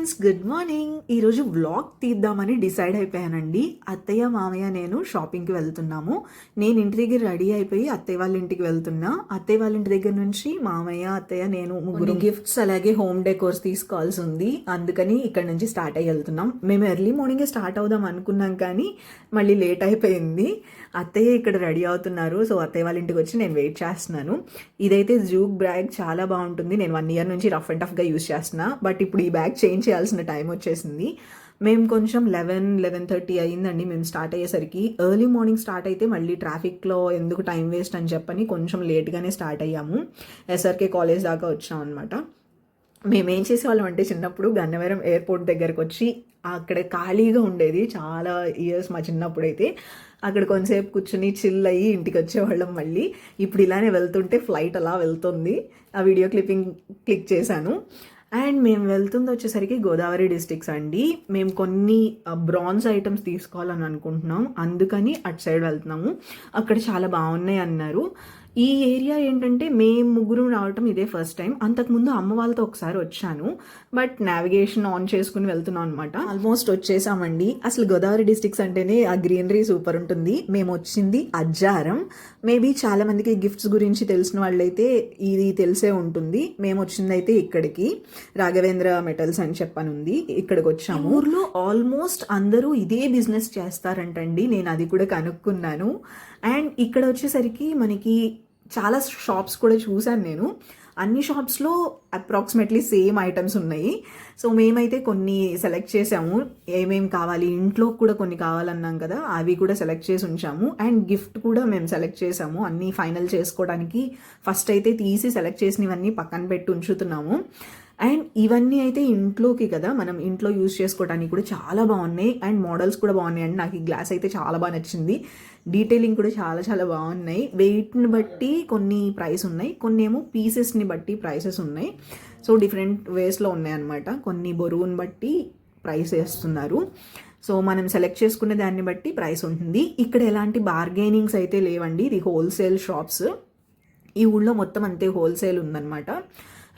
Friends good morning. ఈరోజు vlog తీద్దామని decide అయిపోయానండి. అత్తయ్య మామయ్య నేను షాపింగ్కి వెళ్తున్నాము. నేను ఇంటి దగ్గర రెడీ అయిపోయి అత్తయ్య వాళ్ళ ఇంటికి వెళ్తున్నా. అత్తయ్య వాళ్ళ ఇంటి దగ్గర నుంచి మామయ్య అత్తయ్య నేను ముగ్గురు గిఫ్ట్స్ అలాగే హోమ్ డెకోర్స్ తీసుకోవాల్సి ఉంది. అందుకని ఇక్కడ నుంచి స్టార్ట్ అయ్యి వెళ్తున్నాం. మేము ఎర్లీ మార్నింగే స్టార్ట్ అవుదాం అనుకున్నాం కానీ మళ్ళీ లేట్ అయిపోయింది. అత్తయ్య ఇక్కడ రెడీ అవుతున్నారు. సో అత్తయ్య వాళ్ళ ఇంటికి వచ్చి నేను వెయిట్ చేస్తున్నాను. ఇదైతే జూక్ బ్యాగ్ చాలా బాగుంటుంది. నేను వన్ ఇయర్ నుంచి రఫ్ అండ్ టఫ్గా యూస్ చేస్తున్నా. బట్ ఇప్పుడు ఈ బ్యాగ్ చేంజ్ చేయాల్సిన టైం వచ్చేసింది. మేము కొంచెం లెవెన్ లెవెన్ థర్టీ అయ్యిందండి. మేము స్టార్ట్ అయ్యేసరికి ఎర్లీ మార్నింగ్ స్టార్ట్ అయితే మళ్ళీ ట్రాఫిక్లో ఎందుకు టైం వేస్ట్ అని చెప్పని కొంచెం లేట్గానే స్టార్ట్ అయ్యాము. ఎస్ఆర్కే కాలేజ్ దాకా వచ్చాం అనమాట మేమేం చేసేవాళ్ళం అంటే చిన్నప్పుడు గన్నవరం ఎయిర్పోర్ట్ దగ్గరకు వచ్చి అక్కడ ఖాళీగా ఉండేది చాలా ఇయర్స్ మా చిన్నప్పుడు అయితే అక్కడ కొంతసేపు కూర్చుని చిల్ అయ్యి ఇంటికి వచ్చేవాళ్ళం మళ్ళీ. ఇప్పుడు ఇలానే వెళ్తుంటే ఫ్లైట్ అలా వెళ్తుంది. ఆ వీడియో క్లిప్పింగ్ క్లిక్ చేశాను. అండ్ మేము వెళ్తుంది వచ్చేసరికి గోదావరి డిస్టిక్స్ అండి. మేము కొన్ని బ్రాన్స్ ఐటమ్స్ తీసుకోవాలని అనుకుంటున్నాం. అందుకని అటు సైడ్ వెళ్తున్నాము. అక్కడ చాలా బాగున్నాయి అన్నారు. ఈ ఏరియా ఏంటంటే మేము ముగ్గురు రావటం ఇదే ఫస్ట్ టైం అంతకుముందు అమ్మ వాళ్ళతో ఒకసారి వచ్చాను. బట్ నావిగేషన్ ఆన్ చేసుకుని వెళ్తున్నాం అనమాట ఆల్మోస్ట్ వచ్చేసామండి. అసలు గోదావరి డిస్టిక్స్ అంటేనే ఆ గ్రీనరీ సూపర్ ఉంటుంది. మేము వచ్చింది అజ్జారం. మేబీ చాలా మందికి గిఫ్ట్స్ గురించి తెలిసిన వాళ్ళైతే ఇది తెలిసే ఉంటుంది. మేము వచ్చింది అయితే ఇక్కడికి. రాఘవేంద్ర మెటల్స్ అని చెప్పనుంది. ఇక్కడికి వచ్చాము. ఊర్లో ఆల్మోస్ట్ అందరూ ఇదే బిజినెస్ చేస్తారంటండి. నేను అది కూడా కనుక్కున్నాను. అండ్ ఇక్కడ వచ్చేసరికి మనకి చాలా షాప్స్ కూడా చూశాను నేను. అన్ని షాప్స్లో అప్రాక్సిమేట్లీ సేమ్ ఐటమ్స్ ఉన్నాయి. సో మేమైతే కొన్ని సెలెక్ట్ చేసాము. ఏమేమి కావాలి? ఇంట్లో కూడా కొన్ని కావాలన్నాం కదా అవి కూడా సెలెక్ట్ చేసి ఉంచాము. అండ్ గిఫ్ట్ కూడా మేము సెలెక్ట్ చేసాము. అన్నీ ఫైనల్ చేసుకోవడానికి ఫస్ట్ అయితే తీసి సెలెక్ట్ చేసినవన్నీ పక్కన పెట్టి ఉంచుతున్నాము. అండ్ ఇవన్నీ అయితే ఇంట్లోకి కదా మనం ఇంట్లో యూజ్ చేసుకోవడానికి కూడా చాలా బాగున్నాయి. అండ్ మోడల్స్ కూడా బాగున్నాయి. అండ్ నాకు ఈ గ్లాస్ అయితే చాలా బాగా నచ్చింది. డీటెయిలింగ్ కూడా చాలా చాలా బాగున్నాయి. వెయిట్ని బట్టి కొన్ని ప్రైస్ ఉన్నాయి. కొన్ని ఏమో పీసెస్ని బట్టి ప్రైసెస్ ఉన్నాయి. సో డిఫరెంట్ వేస్లో ఉన్నాయన్నమాట కొన్ని బరువుని బట్టి ప్రైస్ వేస్తున్నారు. సో మనం సెలెక్ట్ చేసుకునే దాన్ని బట్టి ప్రైస్ ఉంటుంది. ఇక్కడ ఎలాంటి బార్గెనింగ్స్ అయితే లేవండి. ఇది హోల్సేల్ షాప్స్ ఈ ఊళ్ళో మొత్తం అంతే హోల్సేల్ ఉందన్నమాట.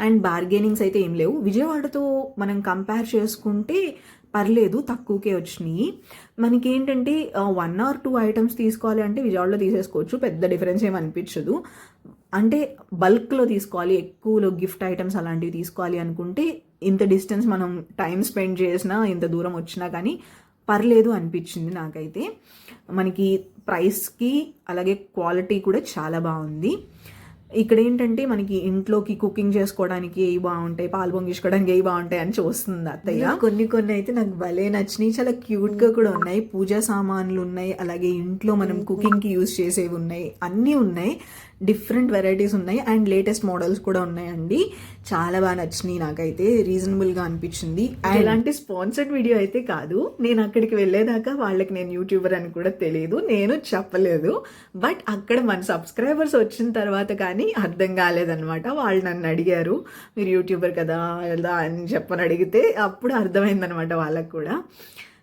అండ్ బార్గెనింగ్స్ అయితే ఏం లేవు. విజయవాడతో మనం కంపేర్ చేసుకుంటే పర్లేదు తక్కువకే వచ్చినాయి. మనకి ఏంటంటే వన్ ఆర్ టూ ఐటమ్స్ తీసుకోవాలి అంటే విజయవాడలో తీసేసుకోవచ్చు. పెద్ద డిఫరెన్స్ ఏమి అనిపించదు. అంటే బల్క్లో తీసుకోవాలి ఎక్కువలో గిఫ్ట్ ఐటమ్స్ అలాంటివి తీసుకోవాలి అనుకుంటే ఇంత డిస్టెన్స్ మనం టైం స్పెండ్ చేసినా ఇంత దూరం వచ్చినా కానీ పర్లేదు అనిపించింది నాకైతే. మనకి ప్రైస్కి అలాగే క్వాలిటీ కూడా చాలా బాగుంది. ఇక్కడ ఏంటంటే మనకి ఇంట్లోకి కుకింగ్ చేసుకోవడానికి ఏవి బాగుంటాయి పాలు పొంగించుకోవడానికి ఏవి బాగుంటాయి అని చూస్తుంది అత్తయ్య. కొన్ని కొన్ని అయితే నాకు భలే నచ్చినాయి. చాలా క్యూట్గా కూడా ఉన్నాయి. పూజా సామాన్లు ఉన్నాయి. అలాగే ఇంట్లో మనం కుకింగ్కి యూజ్ చేసేవి ఉన్నాయి. అన్నీ ఉన్నాయి. డిఫరెంట్ వెరైటీస్ ఉన్నాయి అండ్ లేటెస్ట్ మోడల్స్ కూడా ఉన్నాయండి. చాలా బాగా నచ్చినాయి నాకైతే. రీజనబుల్గా అనిపించింది. ఎలాంటి స్పాన్సర్డ్ వీడియో అయితే కాదు. నేను అక్కడికి వెళ్ళేదాకా వాళ్ళకి నేను యూట్యూబర్ అని కూడా తెలియదు నేను చెప్పలేదు. బట్ అక్కడ మన సబ్స్క్రైబర్స్ వచ్చిన తర్వాత కానీ అర్థం కాలేదనమాట వాళ్ళు నన్ను అడిగారు మీరు యూట్యూబర్ కదా వెళ్దా? అని చెప్పని అడిగితే అప్పుడు అర్థమైందనమాట వాళ్ళకు కూడా.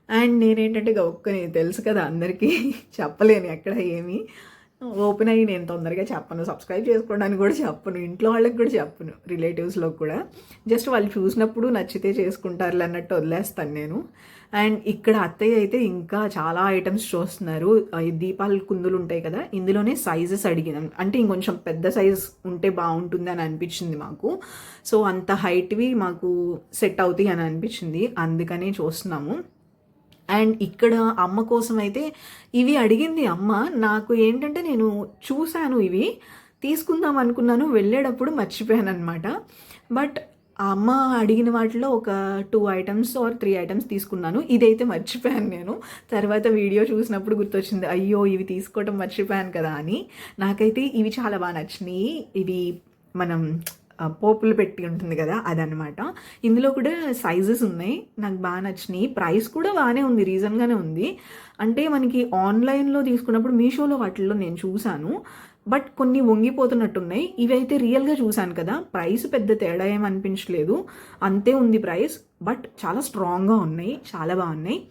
అండ్ నేనేంటంటే ఒక్కని తెలుసు కదా అందరికీ. చెప్పలేను ఎక్కడ ఏమీ. ఓపెన్ అయ్యి నేను తొందరగా చెప్పను. సబ్స్క్రైబ్ చేసుకోవడానికి కూడా చెప్పను. ఇంట్లో వాళ్ళకి కూడా చెప్పను. రిలేటివ్స్లో కూడా. జస్ట్ వాళ్ళు చూసినప్పుడు నచ్చితే చేసుకుంటారు అన్నట్టు వదిలేస్తాను నేను. అండ్ ఇక్కడ అత్తయ్య అయితే ఇంకా చాలా ఐటమ్స్ చూస్తున్నారు. దీపాల కుందులు ఉంటాయి కదా ఇందులోనే సైజెస్ అడిగినాం. అంటే ఇంకొంచెం పెద్ద సైజ్ ఉంటే బాగుంటుంది అని అనిపించింది మాకు. సో అంత హైట్వి మాకు సెట్ అవుతాయి అని అనిపించింది. అందుకనే చూస్తున్నాము. అండ్ ఇక్కడ అమ్మ కోసం అయితే ఇవి అడిగింది అమ్మ. నాకు ఏంటంటే నేను చూశాను ఇవి. తీసుకుందాం అనుకున్నాను. వెళ్ళేటప్పుడు మర్చిపోయాను అనమాట బట్ అమ్మ అడిగిన వాటిలో ఒక two items or three items తీసుకున్నాను. ఇదైతే మర్చిపోయాను నేను. తర్వాత వీడియో చూసినప్పుడు గుర్తొచ్చింది అయ్యో ఇవి తీసుకోవటం మర్చిపోయాను కదా అని. నాకైతే ఇవి చాలా బాగా నచ్చినాయి. ఇవి మనం పోపులు పెట్టి ఉంటుంది కదా అదనమాట ఇందులో కూడా సైజెస్ ఉన్నాయి. నాకు బాగా నచ్చినాయి. ప్రైస్ కూడా బాగానే ఉంది రీజన్గానే ఉంది. అంటే మనకి ఆన్లైన్లో తీసుకున్నప్పుడు మీషోలో వాటిల్లో నేను చూశాను బట్ కొన్ని వంగిపోతున్నట్టున్నాయి. ఇవైతే రియల్గా చూశాను కదా. ప్రైస్ పెద్ద తేడా ఏమనిపించలేదు అంతే ఉంది ప్రైస్ బట్ చాలా స్ట్రాంగ్గా ఉన్నాయి. చాలా బాగున్నాయి.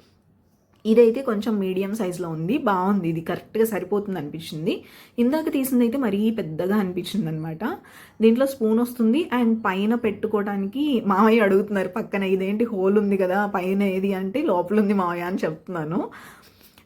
ఇదైతే కొంచెం మీడియం సైజులో ఉంది. బాగుంది. ఇది కరెక్ట్గా సరిపోతుంది అనిపించింది. ఇందాక తీసింది అయితే మరీ పెద్దగా అనిపించింది అనమాట దీంట్లో స్పూన్ వస్తుంది. అండ్ పైన పెట్టుకోవడానికి మామయ్య అడుగుతున్నారు పక్కన ఇదేంటి హోల్ ఉంది కదా పైన ఏది? అంటే లోపల ఉంది మామయ్య అని చెప్తున్నాను.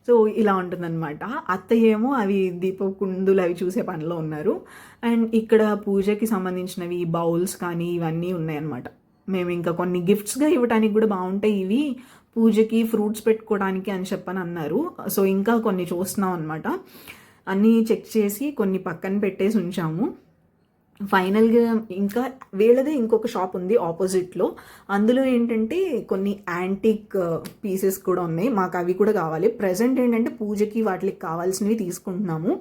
సో ఇలా ఉంటుందన్నమాట. అత్తయ్య ఏమో అవి దీపకుందులు అవి చూసే పనిలో ఉన్నారు. అండ్ ఇక్కడ పూజకి సంబంధించినవి బౌల్స్ కానీ ఇవన్నీ ఉన్నాయన్నమాట. మేము ఇంకా కొన్ని గిఫ్ట్స్గా ఇవ్వడానికి కూడా బాగుంటాయి ఇవి. పూజకి ఫ్రూట్స్ పెట్టుకోవడానికి అని చెప్పని అన్నారు. సో ఇంకా కొన్ని చూస్తున్నాం అనమాట అన్నీ చెక్ చేసి కొన్ని పక్కన పెట్టేసి ఉంచాము. ఫైనల్గా ఇంకా వీళ్ళదే ఇంకొక షాప్ ఉంది ఆపోజిట్లో అందులో ఏంటంటే కొన్ని యాంటిక్ పీసెస్ uh, కూడా ఉన్నాయి. మాకు అవి కూడా కావాలి. ప్రజెంట్ ఏంటంటే పూజకి వాటికి కావాల్సినవి తీసుకుంటున్నాము.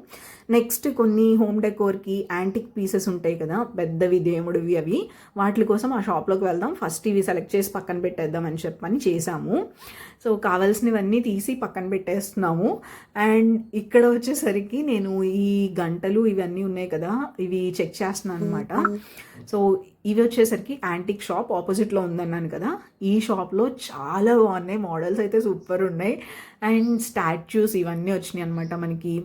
నెక్స్ట్ కొన్ని హోమ్ డెకోర్కి యాంటిక్ పీసెస్ ఉంటాయి కదా. పెద్దవి దేవుడివి అవి. వాటి కోసం ఆ షాప్లోకి వెళ్దాం. ఫస్ట్ ఇవి సెలెక్ట్ చేసి పక్కన పెట్టేద్దాం అని చెప్పని చేసాము సో కావాల్సినవన్నీ తీసి పక్కన పెట్టేస్తున్నాము. అండ్ ఇక్కడ వచ్చేసరికి నేను ఈ గంటలు ఇవన్నీ ఉన్నాయి కదా. ఇవి చెక్ చేస్తున్నాను. అనమాట సో ఇవి వచ్చేసరికి యాంటిక్ షాప్ ఆపోజిట్లో ఉందన్నాను కదా. ఈ షాప్లో చాలా బాగున్నాయి. మోడల్స్ అయితే సూపర్ ఉన్నాయి. అండ్ స్టాచ్యూస్ ఇవన్నీ వచ్చినాయి అనమాట మనకి.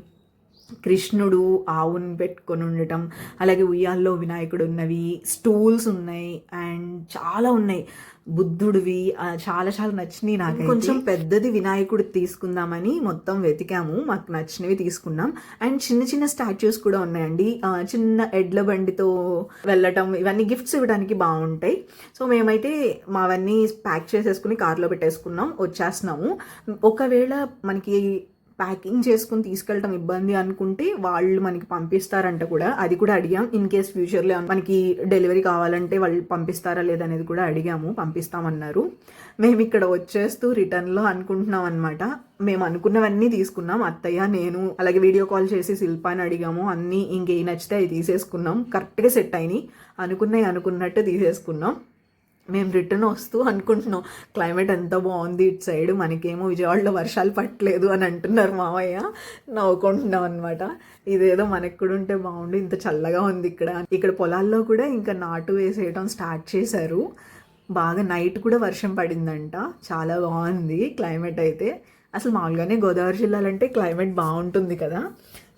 కృష్ణుడు ఆవుని పెట్టుకొని ఉండటం అలాగే ఉయ్యాల్లో వినాయకుడు ఉన్నవి స్టూల్స్ ఉన్నాయి అండ్ చాలా ఉన్నాయి. బుద్ధుడివి చాలా చాలా నచ్చినాయి నాకు కొంచెం పెద్దది వినాయకుడు తీసుకుందామని మొత్తం వెతికాము. మాకు నచ్చినవి తీసుకున్నాం. అండ్ చిన్న చిన్న స్టాచ్యూస్ కూడా ఉన్నాయండి. చిన్న ఎడ్ల బండితో వెళ్ళటం ఇవన్నీ గిఫ్ట్స్ ఇవ్వడానికి బాగుంటాయి. సో మేమైతే మావన్నీ ప్యాక్ చేసేసుకుని కార్లో పెట్టేసుకున్నాం. వచ్చేస్తున్నాము. ఒకవేళ మనకి ప్యాకింగ్ చేసుకుని తీసుకెళ్ళటం ఇబ్బంది అనుకుంటే వాళ్ళు మనకి పంపిస్తారంట కూడా. అది కూడా అడిగాం. ఇన్ కేస్ ఫ్యూచర్లో మనకి డెలివరీ కావాలంటే వాళ్ళు పంపిస్తారా లేదనేది కూడా అడిగాము. పంపిస్తామన్నారు. మేము ఇక్కడ వచ్చేస్తూ రిటర్న్లో అనుకుంటున్నాం అనమాట మేము అనుకున్నవన్నీ తీసుకున్నాం. అత్తయ్య నేను అలాగే వీడియో కాల్ చేసి శిల్పాని అడిగాము. అన్నీ ఇంకేం నచ్చితే అవి తీసేసుకున్నాం. కరెక్ట్గా సెట్ అయినాయి. అనుకున్నవి అనుకున్నట్టు తీసేసుకున్నాం. మేము రిటర్న్ వస్తూ అనుకుంటున్నాం క్లైమేట్ ఎంత బాగుంది ఇటు సైడ్ మనకేమో విజయవాడలో వర్షాలు పట్టలేదు అని అంటున్నారు మావయ్య. నవ్వుకుంటున్నాం అనమాట ఇదేదో మనకు కూడా ఉంటే బాగుండు ఇంత చల్లగా ఉంది ఇక్కడ. ఇక్కడ పొలాల్లో కూడా ఇంకా నాటు వేసేయటం స్టార్ట్ చేశారు. బాగా నైట్ కూడా వర్షం పడిందంట. చాలా బాగుంది క్లైమేట్ అయితే. అసలు మామూలుగానే గోదావరి జిల్లాలో అంటే క్లైమేట్ బాగుంటుంది కదా.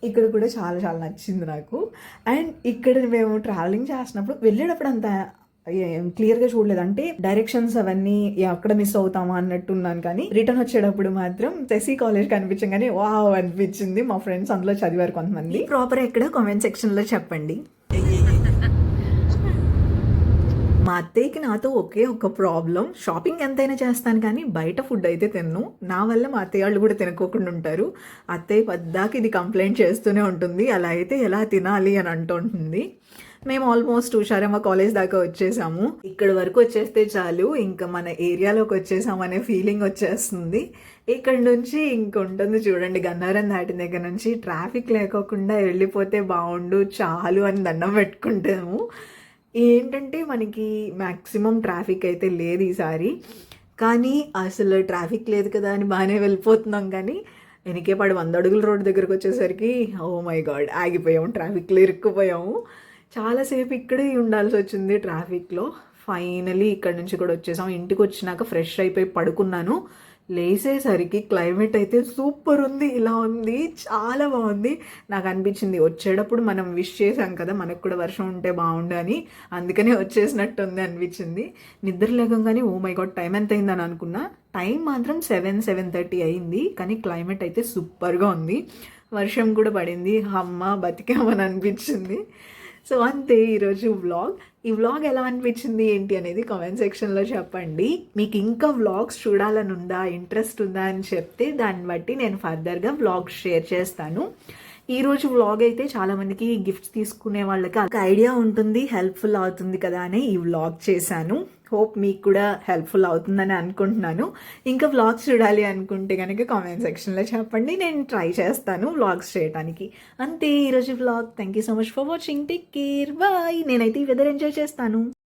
ఇక్కడ కూడా చాలా చాలా నచ్చింది నాకు. అండ్ ఇక్కడ మేము ట్రావెలింగ్ చేస్తున్నప్పుడు వెళ్ళేటప్పుడు అంత క్లియర్గా చూడలేదు. అంటే డైరెక్షన్స్ అవన్నీ అక్కడ మిస్ అవుతామా అన్నట్టు ఉన్నాను కానీ రిటర్న్ వచ్చేటప్పుడు మాత్రం శశి కాలేజ్ కనిపించగానే వా అనిపించింది మా ఫ్రెండ్స్ అందులో చదివారు కొంతమంది. ప్రాపర్ ఎక్కడ కామెంట్ సెక్షన్లో చెప్పండి. మా అత్తయ్యకి నాతో ఒకే ఒక ప్రాబ్లం షాపింగ్ ఎంతైనా చేస్తాను కానీ బయట ఫుడ్ అయితే తిన్ను. నా వల్ల మా అత్తయ్య వాళ్ళు కూడా తినకోకుండా ఉంటారు. అత్తయ్య పద్దాకి ఇది కంప్లైంట్ చేస్తూనే ఉంటుంది. అలా అయితే ఎలా తినాలి అని అంటుంటుంది మేము ఆల్మోస్ట్ హుషారమ్మ కాలేజ్ దాకా వచ్చేసాము. ఇక్కడ వరకు వచ్చేస్తే చాలు ఇంకా మన ఏరియాలోకి వచ్చేసామనే ఫీలింగ్ వచ్చేస్తుంది. ఇక్కడ నుంచి ఇంకొంటుంది చూడండి గన్నారం దాటిన దగ్గర నుంచి ట్రాఫిక్ లేకోకుండా వెళ్ళిపోతే బాగుండు చాలు అని దండం పెట్టుకుంటాము. ఏంటంటే మనకి మ్యాక్సిమం ట్రాఫిక్ అయితే లేదు ఈసారి. కానీ అసలు ట్రాఫిక్ లేదు కదా అని బాగానే వెళ్ళిపోతున్నాం కానీ వెనకేపాడు వంద అడుగుల రోడ్డు దగ్గరకు వచ్చేసరికి ఓ మై గాడ్ ఆగిపోయాము ట్రాఫిక్లో ఇరుక్కుపోయాము. చాలాసేపు ఇక్కడే ఉండాల్సి వచ్చింది ట్రాఫిక్లో. ఫైనలీ ఇక్కడ నుంచి కూడా వచ్చేసాం. ఇంటికి వచ్చినాక ఫ్రెష్ అయిపోయి పడుకున్నాను. లేసేసరికి క్లైమేట్ అయితే సూపర్ ఉంది ఇలా ఉంది చాలా బాగుంది. నాకు అనిపించింది వచ్చేటప్పుడు మనం విష్ చేసాం కదా మనకు కూడా వర్షం ఉంటే బాగుండు అని. అందుకనే వచ్చేసినట్టు ఉంది అనిపించింది. నిద్ర లేకంగానే ఓ మై గాడ్ టైం ఎంత అయిందని అనుకున్నా. టైం మాత్రం సెవెన్ సెవెన్ థర్టీ అయింది కానీ క్లైమేట్ అయితే సూపర్గా ఉంది. వర్షం కూడా పడింది. అమ్మ బతికామని అనిపించింది. సో అంతే ఈరోజు వ్లాగ్. ఈ వ్లాగ్ ఎలా అనిపించింది ఏంటి అనేది కామెంట్ సెక్షన్లో చెప్పండి. మీకు ఇంకా వ్లాగ్స్ చూడాలని ఉందా ఇంట్రెస్ట్ ఉందా అని చెప్తే దాన్ని బట్టి నేను ఫర్దర్గా వ్లాగ్స్ షేర్ చేస్తాను. ఈ రోజు వ్లాగ్ అయితే చాలా మందికి గిఫ్ట్స్ తీసుకునే వాళ్ళకి ఒక ఐడియా ఉంటుంది హెల్ప్ఫుల్ అవుతుంది కదా అని ఈ వ్లాగ్ చేశాను. హోప్ మీకు కూడా హెల్ప్ఫుల్ అవుతుందని అనుకుంటున్నాను. ఇంకా వ్లాగ్స్ చూడాలి అనుకుంటే కనుక కామెంట్ సెక్షన్లో చెప్పండి. నేను ట్రై చేస్తాను వ్లాగ్స్ చేయడానికి అంతే ఈరోజు vlog. Thank you so much for watching take care bye నేనైతే ఈ వెదర్ ఎంజాయ్ చేస్తాను.